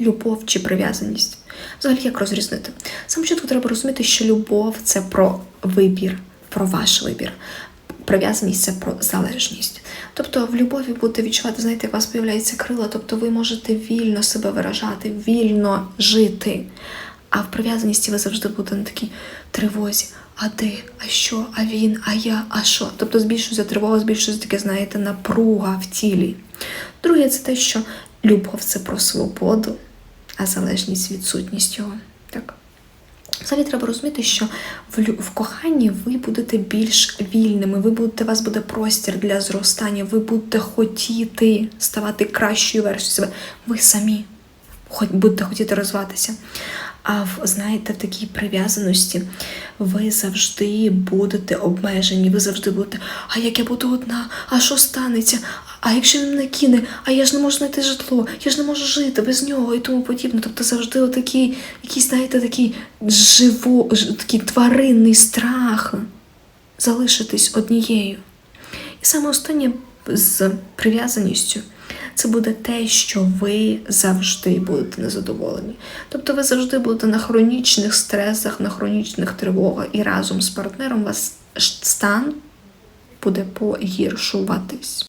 любов чи прив'язаність. Взагалі, як розрізнити? Саме чітко треба розуміти, що любов це про вибір, про ваш вибір. Прив'язаність це про залежність. Тобто в любові будете відчувати, знаєте, як у вас появляється крила, тобто ви можете вільно себе виражати, вільно жити. А в прив'язаності ви завжди будете на такій тривозі. А де? А що? А він? А я? А що? Тобто збільшується тривога, збільшується таке, знаєте, напруга в тілі. Друге, це те, що любов це про свободу, а залежність відсутність його. Так. Взагалі треба розуміти, що в, в коханні ви будете більш вільними, ви будете, у вас буде простір для зростання, ви будете хотіти ставати кращою версією себе. Ви самі хоч будете хотіти розвиватися. А в знаєте, в такій прив'язаності ви завжди будете обмежені, ви завжди будете, а як я буду одна, а що станеться? А якщо він мене кине, а я ж не можу знайти житло, я ж не можу жити без нього і тому подібне. Тобто завжди отакий, якийсь, знаєте, такий живо, такий тваринний страх залишитись однією. І саме останнє з прив'язаністю це буде те, що ви завжди будете незадоволені. Тобто ви завжди будете на хронічних стресах, на хронічних тривогах, і разом з партнером у вас стан буде погіршуватись.